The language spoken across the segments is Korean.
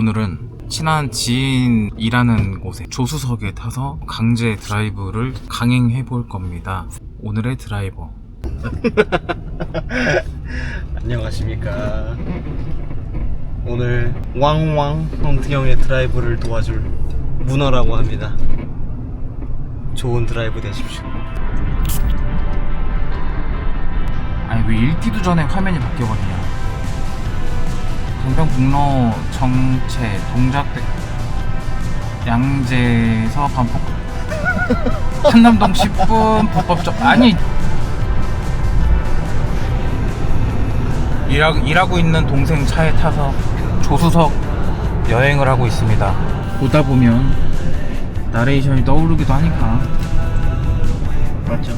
오늘은 친한 지인 일하는 곳에 조수석에 타서 강제 드라이브를 강행해 볼 겁니다. 오늘의 드라이버. 안녕하십니까. 오늘 왕왕 형트형의 드라이브를 도와줄 문어라고 합니다. 좋은 드라이브 되십시오. 아니 왜 읽기도 전에 화면이 바뀌어버리냐. 강변북로 정체 동작대 양재에서 반복 한남동 10분 불법적 아니 일하, 일하고 있는 동생 차에 타서 조수석 여행을 하고 있습니다. 보다 보면 나레이션이 떠오르기도 하니까 맞죠?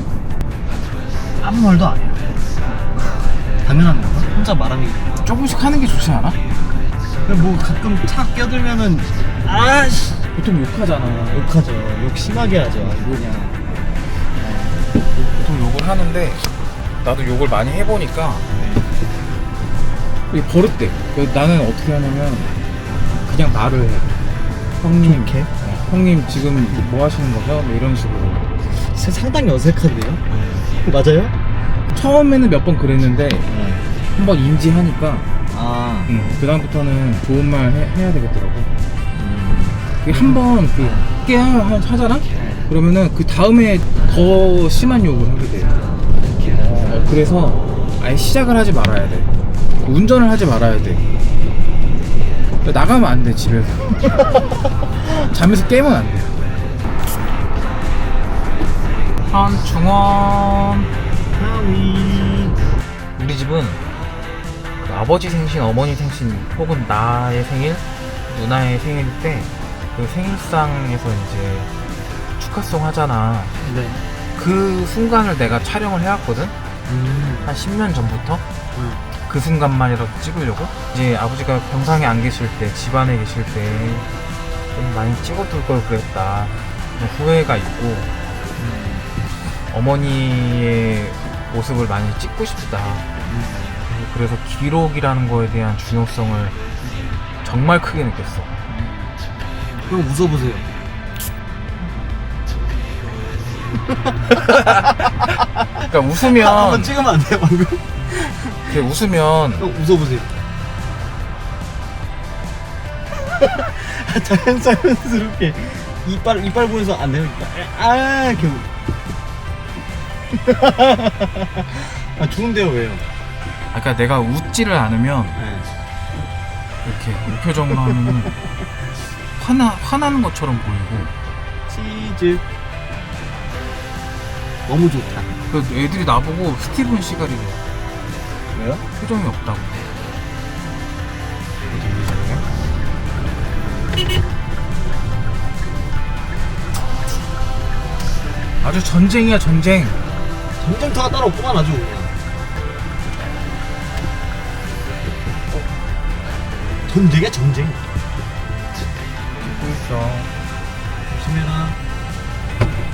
아무 말도 안 해요. 당연한 건가? 혼자 말하는 게. 조금씩 하는 게 좋지 않아? 그냥 뭐 가끔 차 껴들면은 아씨 보통 욕하잖아. 욕하죠. 욕 심하게 하죠. 아주 그냥. 보통 욕을 하는데 나도 욕을 많이 해보니까 이게 버릇돼. 그래서 나는 어떻게 하냐면 그냥 말을 해. 형님, 좋게? 어, 형님 지금 뭐 하시는 거죠? 뭐 이런 식으로. 사- 상당히 어색한데요? 맞아요? 처음에는 몇 번 그랬는데 한번 인지하니까 아. 그 다음부터는 좋은 말 해, 해야 되겠더라고. 한번 그 깨야 하잖아? 그러면은 그 다음에 더 심한 욕을 하게 돼. 어, 그래서 아예 시작을 하지 말아야 돼. 운전을 하지 말아야 돼. 나가면 안 돼, 집에서. 잠에서 깨면 안 돼. 한중원. 우리 집은 그 아버지 생신, 어머니 생신, 혹은 나의 생일, 누나의 생일 때 그 생일상에서 이제 축하송 하잖아. 네. 그 순간을 내가 촬영을 해왔거든? 음. 한 10년 전부터? 음. 그 순간만이라도 찍으려고? 이제 아버지가 병상에 안 계실 때, 집안에 계실 때 좀 많이 찍어둘 걸 그랬다. 좀 후회가 있고, 음, 어머니의 모습을 많이 찍고 싶다. 그래서 기록이라는 거에 대한 중요성을 정말 크게 느꼈어. 그럼 웃어보세요. 그러니까 한번 웃으면, 찍으면 안 돼요, 방금? 이렇게 웃으면 형, 웃어보세요. 자연 자연스럽게 이빨 이빨 보여서 안 돼요. 이빨. 아, 이렇게. 아, 좋은데요, 왜요? 아까 그러니까 내가 웃지를 않으면 네. 이렇게 무표정으로 하면 화나 화나는 것처럼 보이고 치즈. 너무 좋다. 그래서 애들이 나보고 스티븐 시갈이래 왜요? 표정이 없다고 아주 전쟁이야 전쟁 전쟁터가 따로 없구만 아주 그냥. 전쟁이야 전쟁. 있어 조심해라.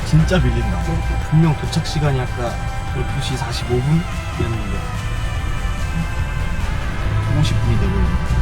진짜 밀린다. 분명 도착 시간이 아까 12시 45분이었는데 50분이 되버렸네.